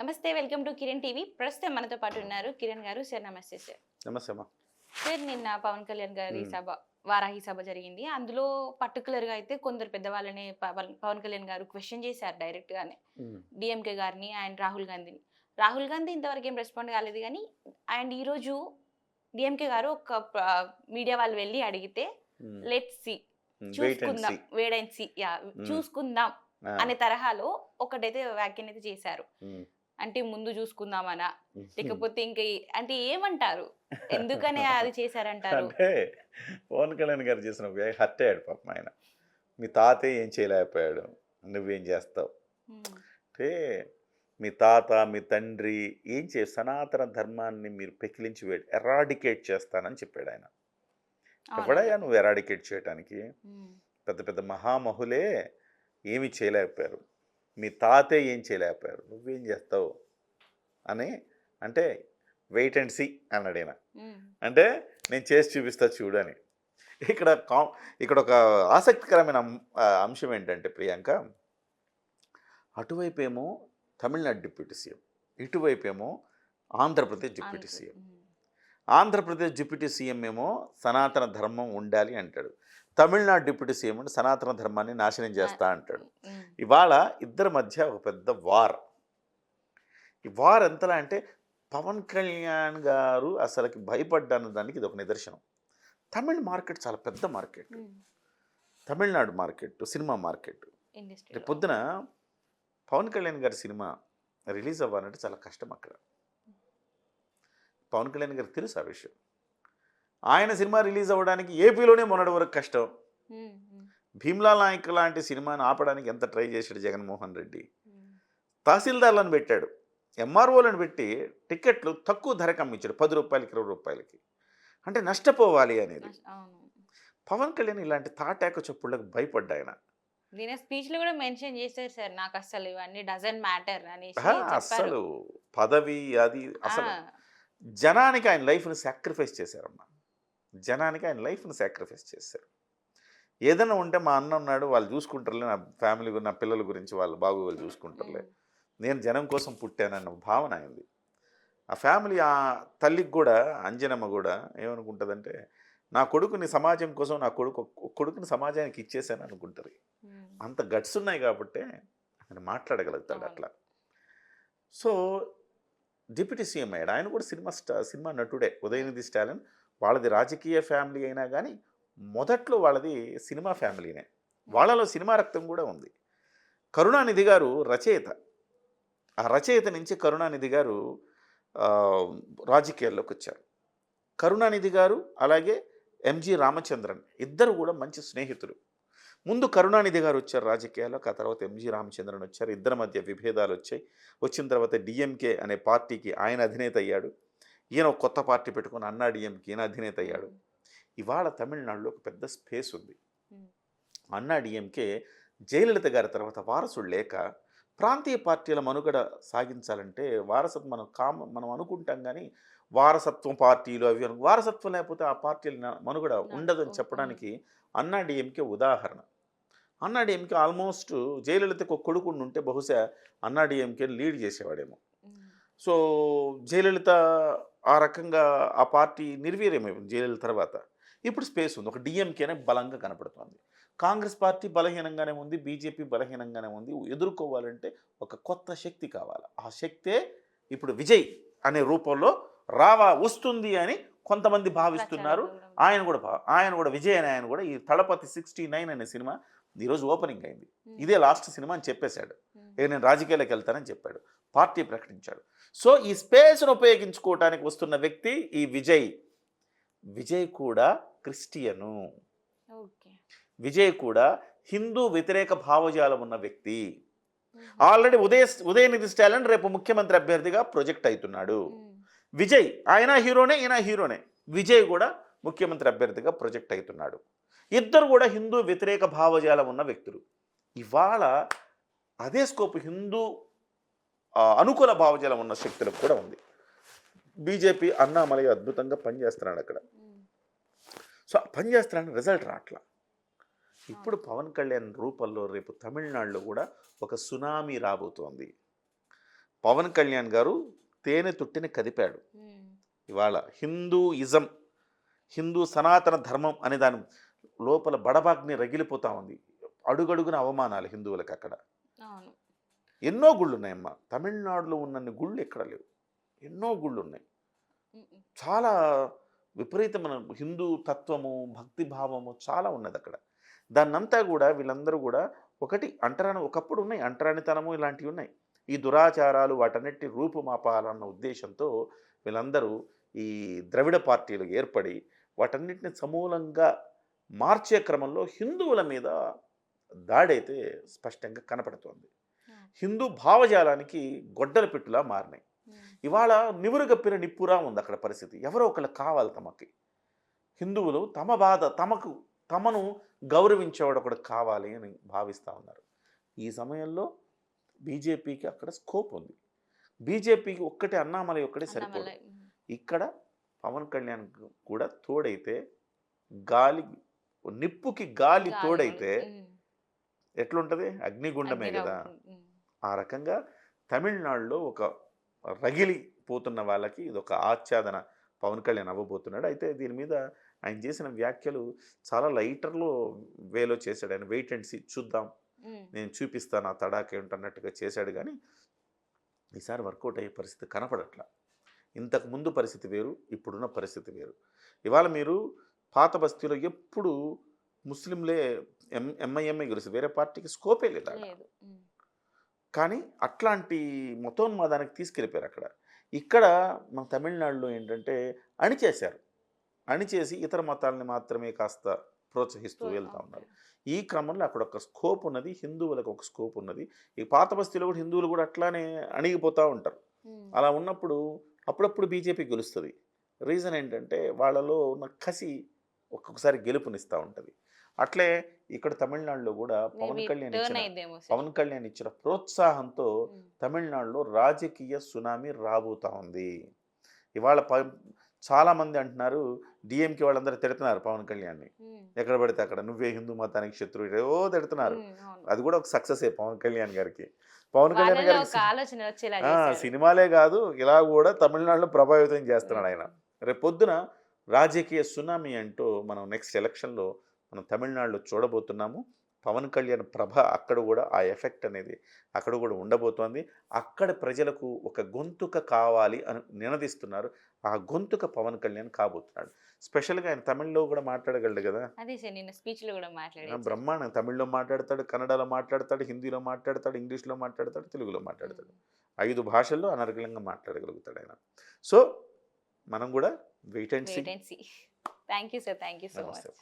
నమస్తే welcome to Kiran TV. ప్రస్తుతం మనతో పాటు ఉన్నారు కిరణ్ గారు. సార్ నమస్తే సార్. నమస్తే సార్ నిన్న పవన్ కళ్యాణ్ గారి. సభ వారాహి సభ జరిగింది. అందులో పర్టికులర్గా అయితే కొందరు పెద్దవాళ్ళని పవన్ కళ్యాణ్ గారు క్వశ్చన్ చేశారు డైరెక్ట్ గానే. డిఎంకే గారిని అండ్ రాహుల్ గాంధీని. రాహుల్ గాంధీ ఇంతవరకు ఏం రెస్పాండ్ కాలేదు కానీ అండ్ ఈరోజు డిఎంకే గారు ఒక మీడియా వాళ్ళు వెళ్ళి అడిగితే లెట్ సి చూసుకుందాం. See wait and see ya చూసుకుందాం. అనే తరహాలో ఒకటైతే వ్యాఖ్యానం అయితే చేశారు అంటే ముందు చూసుకుందామనా? లేకపోతే ఇంకా అంటే ఏమంటారు? ఎందుకనే అది చేశారంటారు? అంటే పవన్ కళ్యాణ్ గారు చేసిన హర్ట్ అయ్యాడు పాపం ఆయన. మీ తాతయ్య ఏం చేయలేకపోయాడు. నువ్వేం చేస్తావు. అంటే మీ తాత మీ తండ్రి ఏం చే సనాతన ధర్మాన్ని మీరు పెకిలించి ఎరాడికేట్ చేస్తానని చెప్పాడు ఆయన. ఎవడయ్యా నువ్వు ఎరాడికేట్ చేయడానికి. పెద్ద పెద్ద మహామహులే ఏమి చేయలేకపోయారు. మీ తాతే ఏం చేయలేకపోయారు? నువ్వేం చేస్తావు? అని అంటే వెయిట్ అండ్ సీ అన్నాడు ఈయన. అంటే నేను చేసి చూపిస్తా చూడు అని ఇక్కడ కా ఇక్కడ ఒక ఆసక్తికరమైన అంశం ఏంటంటే ప్రియాంక అటువైపు ఏమో తమిళనాడు డిప్యూటీ సీఎం ఇటువైపు ఏమో Andhra Pradesh deputy CM. Andhra Pradesh deputy CM ఏమో సనాతన ధర్మం ఉండాలి అంటాడు. తమిళనాడు డిప్యూటీ సీఎం అంటే సనాతన ధర్మాన్ని నాశనం చేస్తా అంటాడు. ఇవాళ ఇద్దరి మధ్య ఒక పెద్ద వార్. ఈ వార్ ఎంతలా అంటే పవన్ కళ్యాణ్ గారు అసలుకి భయపడ్డాను దానికి ఇది ఒక నిదర్శనం. తమిళ్ మార్కెట్ చాలా పెద్ద market. Tamil Nadu market cinema market. రేపు పొద్దున పవన్ కళ్యాణ్ గారి సినిమా రిలీజ్ అవ్వాలంటే చాలా కష్టం అక్కడ. పవన్ కళ్యాణ్ గారికి తెలుసు ఆ విషయం. ఆయన సినిమా రిలీజ్ అవ్వడానికి ఏపీలోనే మొన్నటి వరకు కష్టం. భీమ్లా నాయక్ లాంటి సినిమాని ఆపడానికి ఎంత ట్రై చేశాడు జగన్మోహన్ రెడ్డి. తహసీల్దార్లను పెట్టాడు. ఎంఆర్ఓలను పెట్టి టికెట్లు తక్కువ ధరకు అమ్మించాడు పది రూపాయలకి ఇరవై రూపాయలకి. అంటే నష్టపోవాలి అనేది. పవన్ కళ్యాణ్ ఇలాంటి తాటాక చెప్పుళ్ళకి భయపడ్డా ఆయన కూడా మెన్షన్ చేశారు సార్. నాకు అసలు ఇవన్నీ డజన్ మ్యాటర్ చెప్పారు. అస్సలు. పదవి అది అసలు జనానికి ఆయన లైఫ్ని సాక్రిఫైస్ చేశారమ్మా. జనానికి ఆయన లైఫ్ని సాక్రిఫైస్ చేశారు ఏదైనా ఉంటే మా అన్న ఉన్నాడు వాళ్ళు చూసుకుంటారులే నా ఫ్యామిలీ నా పిల్లల గురించి వాళ్ళు బాగోగులు చూసుకుంటారులే. నేను జనం కోసం పుట్టానన్న భావన అయింది ఆ ఫ్యామిలీ ఆ తల్లికి కూడా అంజనమ్మ కూడా ఏమనుకుంటుందంటే నా కొడుకుని సమాజం కోసం నా కొడుకు కొడుకుని సమాజానికి ఇచ్చేసాను అనుకుంటారు. అంత గట్స్ ఉన్నాయి కాబట్టి ఆయన మాట్లాడగలుగుతాడు. అట్లా సో డిప్యూటీ సీఎం అయ్యాడు ఆయన కూడా సినిమా స్టా సినిమా నటుడే ఉదయనిధి స్టాలిన్ వాళ్ళది రాజకీయ ఫ్యామిలీ అయినా కానీ మొదట్లో వాళ్ళది సినిమా ఫ్యామిలీనే. వాళ్ళలో సినిమా రక్తం కూడా ఉంది. కరుణానిధి గారు రచయిత. ఆ రచయిత నుంచి కరుణానిధి గారు రాజకీయాల్లోకి వచ్చారు. కరుణానిధి గారు అలాగే ఎంజి రామచంద్రన్ ఇద్దరు కూడా మంచి స్నేహితులు. ముందు కరుణానిధి గారు వచ్చారు రాజకీయాల్లోకి ఆ తర్వాత ఎంజి రామచంద్రన్ వచ్చారు. ఇద్దరి మధ్య విభేదాలు వచ్చాయి. వచ్చిన తర్వాత డిఎంకే అనే పార్టీకి ఆయన అధినేత అయ్యాడు. ఈయన ఒక కొత్త పార్టీ పెట్టుకుని అన్నా డిఎంకే ఈయన అధినేత అయ్యాడు. ఇవాళ తమిళనాడులో ఒక పెద్ద స్పేస్ ఉంది. మ్మ్. అన్నా డిఎంకే జయలలిత గారి తర్వాత వారసుడు లేక ప్రాంతీయ పార్టీల మనుగడ సాగించాలంటే వారసత్వం మనం కామ మనం అనుకుంటాం కానీ వారసత్వం పార్టీలు అవి అను- వారసత్వం లేకపోతే ఆ పార్టీల మనుగడ ఉండదని చెప్పడానికి అన్నా డిఎంకే ఉదాహరణ. అన్నా డిఎంకే ఆల్మోస్ట్ జయలలితకు ఒక కొడుకు ఉంటే బహుశా అన్నా డిఎంకే లీడ్ చేసేవాడేమో. సో జయలలిత ఆ రకంగా ఆ పార్టీ నిర్వీర్యమైంది జయలలిత తర్వాత. ఇప్పుడు స్పేస్ ఉంది. ఒక డిఎంకేనే బలంగా కనపడుతోంది. కాంగ్రెస్ పార్టీ బలహీనంగానే ఉంది. బీజేపీ బలహీనంగానే ఉంది. ఎదుర్కోవాలంటే ఒక కొత్త శక్తి కావాలి. ఆ శక్తే ఇప్పుడు విజయ్ అనే రూపంలో రావా వస్తుంది అని కొంతమంది భావిస్తున్నారు. ఆయన కూడా ఆయన కూడా విజయ్ అనే ఆయన కూడా ఈ తలపతి సిక్స్టీ నైన్ అనే సినిమా ఈరోజు ఓపెనింగ్ అయింది. ఇదే లాస్ట్ సినిమా అని చెప్పేశాడు. నేను రాజకీయాలకు వెళ్తానని చెప్పాడు. పార్టీ ప్రకటించాడు. సో ఈ స్పేస్ను ఉపయోగించుకోవటానికి వస్తున్న వ్యక్తి ఈ విజయ్. విజయ్ కూడా క్రిస్టియను. ఓకే. విజయ్ కూడా హిందూ వ్యతిరేక భావజాలం ఉన్న వ్యక్తి. ఆల్రెడీ ఉదయ ఉదయనిధి స్టాలిన్ రేపు ముఖ్యమంత్రి అభ్యర్థిగా ప్రొజెక్ట్ అవుతున్నాడు. విజయ్ ఆయన హీరోనే ఈయన హీరోనే. విజయ్ కూడా ముఖ్యమంత్రి అభ్యర్థిగా ప్రొజెక్ట్ అవుతున్నాడు. ఇద్దరు కూడా హిందూ వ్యతిరేక భావజాలం ఉన్న వ్యక్తులు. ఇవాళ అదే స్కోప్ హిందూ అనుకూల భావజాలం ఉన్న శక్తులకు కూడా ఉంది. బీజేపీ అన్నామలై అద్భుతంగా పనిచేస్తున్నాడు అక్కడ. సో పనిచేస్తున్నాడు రిజల్ట్ రావట్లా ఇప్పుడు పవన్ కళ్యాణ్ రూపంలో రేపు తమిళనాడులో కూడా ఒక సునామీ రాబోతోంది. పవన్ కళ్యాణ్ గారు తేనె తుట్టిని కదిపాడు. ఇవాళ హిందూయిజం హిందూ సనాతన ధర్మం అనే దాని లోపల బడబాగ్ని రగిలిపోతా ఉంది. అడుగడుగున అవమానాలు హిందువులకు అక్కడ. ఎన్నో గుళ్ళు ఉన్నాయమ్మా తమిళనాడులో ఉన్నన్ని గుళ్ళు ఎక్కడ లేవు. ఎన్నో గుళ్ళు ఉన్నాయి చాలా విపరీతమైన హిందూ తత్వము భక్తి భావము చాలా ఉన్నది అక్కడ. దాన్నంతా కూడా వీళ్ళందరూ కూడా ఒకటి అంటరాని ఒకప్పుడు ఉన్నాయి. అంటరానితనము ఇలాంటివి ఉన్నాయి. ఈ దురాచారాలు వాటన్నిటి రూపుమాపాలన్న ఉద్దేశంతో వీళ్ళందరూ ఈ ద్రవిడ పార్టీలు ఏర్పడి వాటన్నిటిని సమూలంగా మార్చే క్రమంలో హిందువుల మీద దాడైతే స్పష్టంగా కనపడుతోంది. హిందూ భావజాలానికి గొడ్డల పెట్టులా మారినాయి. ఇవాళ నివురుగప్పిన నిప్పురా ఉంది అక్కడ పరిస్థితి. ఎవరో ఒకళ్ళు కావాలి తమకి. హిందువులు తమ బాధ తమకు తమను గౌరవించేవాడు ఒకడు కావాలి అని భావిస్తూ ఉన్నారు. ఈ సమయంలో బీజేపీకి అక్కడ స్కోప్ ఉంది. బీజేపీకి ఒక్కటే అన్నామలై ఒక్కటే సరిపోదు. ఇక్కడ పవన్ కళ్యాణ్ కూడా తోడైతే గాలి నిప్పుకి గాలి తోడైతే ఎట్లుంటది? అగ్నిగుండమే కదా. ఆ రకంగా తమిళనాడులో ఒక రగిలిపోతున్న వాళ్ళకి ఇది ఒక ఆచ్ఛాదన. పవన్ కళ్యాణ్ అవ్వబోతున్నాడు. అయితే దీని మీద ఆయన చేసిన వ్యాఖ్యలు చాలా లైటర్లో వేలో చేశాడు. ఆయన వెయిట్ అండ్ సీ చూద్దాం. నేను చూపిస్తాను ఆ తడాక ఏంటన్నట్టుగా చేశాడు కానీ ఈసారి వర్కౌట్ అయ్యే పరిస్థితి కనపడట్ల. ఇంతకు ముందు పరిస్థితి వేరు ఇప్పుడున్న పరిస్థితి వేరు. ఇవాళ మీరు పాత బస్తీలో ఎప్పుడు ముస్లింలే ఎం ఎంఐఎంఐ గెలుస్తుంది వేరే పార్టీకి స్కోపే లేదు కానీ అట్లాంటి మతోన్మాదానికి తీసుకెళ్ళిపోయారు అక్కడ. ఇక్కడ మన తమిళనాడులో ఏంటంటే అణిచేశారు. అణిచేసి ఇతర మతాలని మాత్రమే కాస్త ప్రోత్సహిస్తూ వెళ్తా ఉన్నారు. ఈ క్రమంలో అక్కడ ఒక స్కోప్ ఉన్నది హిందువులకు ఒక స్కోప్ ఉన్నది. ఈ పాత బస్తీలో కూడా హిందువులు కూడా అట్లానే అణిగిపోతూ ఉంటారు. అలా ఉన్నప్పుడు అప్పుడప్పుడు బీజేపీ గెలుస్తుంది. రీజన్ ఏంటంటే వాళ్ళలో ఉన్న కసి ఒక్కొక్కసారి గెలుపునిస్తూ ఉంటుంది. అట్లే ఇక్కడ తమిళనాడులో కూడా పవన్ కళ్యాణ్ ఇచ్చిన. పవన్ కళ్యాణ్ ఇచ్చిన ప్రోత్సాహంతో తమిళనాడులో రాజకీయ సునామీ రాబోతా ఉంది. ఇవాళ ప చాలామంది అంటున్నారు డిఎంకే వాళ్ళందరూ తిడుతున్నారు పవన్ కళ్యాణ్ని. ఎక్కడ పడితే అక్కడ నువ్వే హిందూ మతానికి శత్రువు ఓ తిడుతున్నారు. అది కూడా ఒక సక్సెసే పవన్ కళ్యాణ్ గారికి. పవన్ కళ్యాణ్ గారికి. సినిమాలే కాదు ఇలా కూడా తమిళనాడులో ప్రభావితం చేస్తున్నాడు ఆయన. రేపు పొద్దున రాజకీయ సునామీ అంటూ మనం నెక్స్ట్ ఎలక్షన్లో మనం తమిళనాడులో చూడబోతున్నాము. పవన్ కళ్యాణ్ ప్రభ అక్కడ కూడా ఆ ఎఫెక్ట్ అనేది అక్కడ కూడా ఉండబోతోంది. అక్కడ ప్రజలకు ఒక గొంతుక కావాలి అని నినదిస్తున్నారు. ఆ గొంతుక పవన్ కళ్యాణ్ కాబోతున్నాడు. స్పెషల్గా ఆయన తమిళ్ళో కూడా మాట్లాడగలడు కదా? అదే సార్ నిన్న స్పీచ్లో కూడా ఆ, మాట్లాడారు బ్రహ్మాండం తమిళ్ళో మాట్లాడతాడు కన్నడలో మాట్లాడతాడు హిందీలో మాట్లాడతాడు ఇంగ్లీష్లో మాట్లాడతాడు తెలుగులో మాట్లాడతాడు. ఐదు భాషల్లో అనర్గళంగా మాట్లాడగలుగుతాడు ఆయన. సో మనం కూడా wait and see thank you sir thank you so. Much